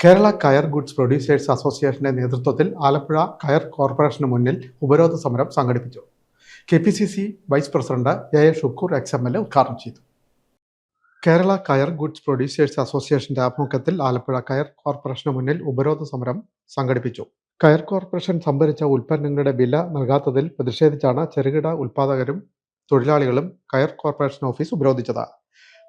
കേരള കയർ goods producers അസോസിയേഷന്റെ നേതൃത്വത്തിൽ ആലപ്പുഴ കയർ കോർപ്പറേഷന് മുന്നിൽ ഉപരോധ സമരം സംഘടിപ്പിച്ചു. K P C C vice president A A Shukoor ex M L A ഉദ്ഘാടനം ചെയ്തു. കേരള കയർ ഗുഡ്സ് പ്രൊഡ്യൂസേഴ്സ് അസോസിയേഷന്റെ ആഭിമുഖ്യത്തിൽ ആലപ്പുഴ കയർ കോർപ്പറേഷന് മുന്നിൽ ഉപരോധ സമരം സംഘടിപ്പിച്ചു. കയർ കോർപ്പറേഷൻ സംഭരിച്ച ഉൽപ്പന്നങ്ങളുടെ വില നൽകാത്തതിൽ പ്രതിഷേധിച്ചാണ് ചെറുകിട ഉൽപാദകരും തൊഴിലാളികളും കയർ കോർപ്പറേഷൻ ഓഫീസ് ഉപരോധിച്ചത്.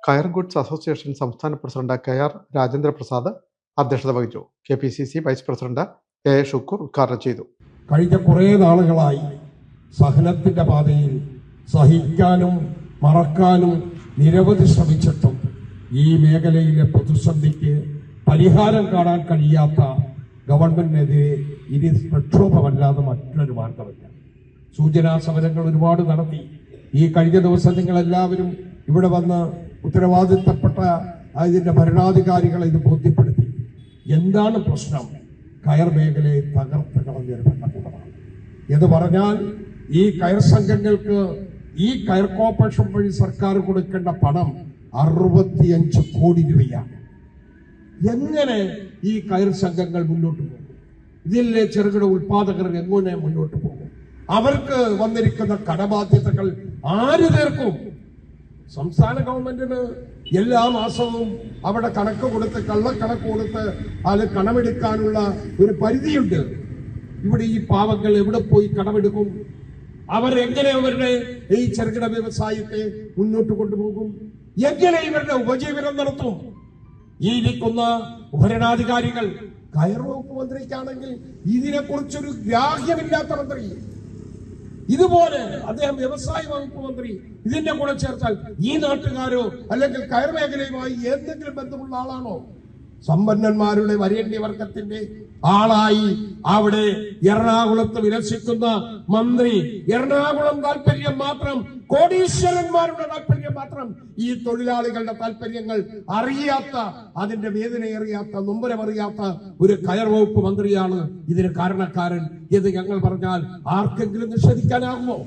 കയർ ഗുഡ്സ് അസോസിയേഷൻ സംസ്ഥാന president K R Rajendra Prasad അധ്യക്ഷത വഹിച്ചു. K P C C vice president A Shukoor ഉദ്ഘാടനം ചെയ്തു. കഴിഞ്ഞ കുറേ നാളുകളായി സഹനത്തിന്റെ പാതയിൽ സഹിക്കാനും മറക്കാനും നിരവധി ശ്രമിച്ചിട്ടും ഈ മേഖലയിലെ പ്രതിസന്ധിക്ക് പരിഹാരം കാണാൻ കഴിയാത്ത ഗവൺമെന്റിനെതിരെ ഇനി പ്രക്ഷോഭമല്ലാതെ മറ്റൊരു മാർഗമില്ല. സൂചനാ സമരങ്ങൾ ഒരുപാട് നടത്തി. ഈ കഴിഞ്ഞ ദിവസം നിങ്ങൾ എല്ലാവരും ഇവിടെ വന്ന് ഉത്തരവാദിത്തപ്പെട്ട ഇതിന്റെ ഭരണാധികാരികളെ ഇത് ബോധ്യപ്പെടുത്തി. എന്താണ് പ്രശ്നം? കയർ മേഖലയെ തകർത്ത് കളഞ്ഞൊരു ഭരണകൂടമാണ്. എന്ന് പറഞ്ഞാൽ ഈ കയർ സംഘങ്ങൾക്ക് ഈ കയർ കോർപ്പറേഷൻ വഴി സർക്കാർ കൊടുക്കേണ്ട പണം അറുപത്തിയഞ്ച് കോടി രൂപയാണ്. എങ്ങനെ ഈ കയർ സംഘങ്ങൾ മുന്നോട്ട് പോകും? ഇതിലെ ചെറുകിട ഉൽപാദകർ എങ്ങനെ മുന്നോട്ട് പോകും? അവർക്ക് വന്നിരിക്കുന്ന കടബാധ്യതകൾ ആര് തീർക്കും? സംസ്ഥാന ഗവൺമെന്റിന് എല്ലാ മാസവും അവിടെ കണക്ക് കൊടുത്ത് കള്ളക്കണക്ക് കൊടുത്ത് അത് കടമെടുക്കാനുള്ള ഒരു പരിധിയുണ്ട്. ഇവിടെ ഈ പാവങ്ങൾ എവിടെ പോയി കടമെടുക്കും അവരെങ്ങനെ അവരുടെ ഈ ചെറുകിട വ്യവസായത്തെ മുന്നോട്ട് കൊണ്ടുപോകും? എങ്ങനെ ഇവരുടെ ഉപജീവനം നടത്തും? ഈ നിൽക്കുന്ന ഭരണാധികാരികൾ കയർ വകുപ്പ് മന്ത്രിക്കാണെങ്കിൽ ഇതിനെക്കുറിച്ചൊരു ഗ്രാഹ്യമില്ലാത്ത മന്ത്രി. ഇതുപോലെ അദ്ദേഹം വ്യവസായ വകുപ്പ് മന്ത്രി ഇതിന്റെ കൂടെ ചേർത്താൽ ഈ നാട്ടുകാരോ അല്ലെങ്കിൽ കയർ മേഖലയുമായി എന്തെങ്കിലും ബന്ധമുള്ള ആളാണോ? സമ്പന്നന്മാരുടെ വരേണ്യവർഗത്തിന്റെ ആളായി അവിടെ എറണാകുളത്ത് വിലസിക്കുന്ന മന്ത്രി. എറണാകുളം താല്പര്യം മാത്രം കോടീശ്വരന്മാരുടെ താല്പര്യം മാത്രം. ഈ തൊഴിലാളികളുടെ താല്പര്യങ്ങൾ അറിയാത്ത അതിന്റെ വേദന അറിയാത്ത നൊമ്പരം അറിയാത്ത ഒരു കയർ വകുപ്പ് മന്ത്രിയാണ് ഇതിന് കാരണക്കാരൻ എന്ന് ഞങ്ങൾ പറഞ്ഞാൽ ആർക്കെങ്കിലും നിഷേധിക്കാനാകുമോ?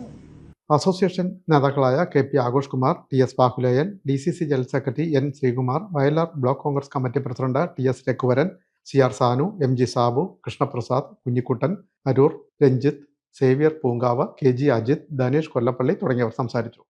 അസോസിയേഷൻ നേതാക്കളായ K P Aghosh Kumar T S Bahuleyan D C C general secretary N Sreekumar Vayalar block Congress committee president T S Raghuvaran C R Sanu M G Sabu Krishnaprasad Kunjikuttan Aroor Ranjith Xavier Poonkavu K G Ajith Dhanesh Kollappally തുടങ്ങിയവർ സംസാരിച്ചു.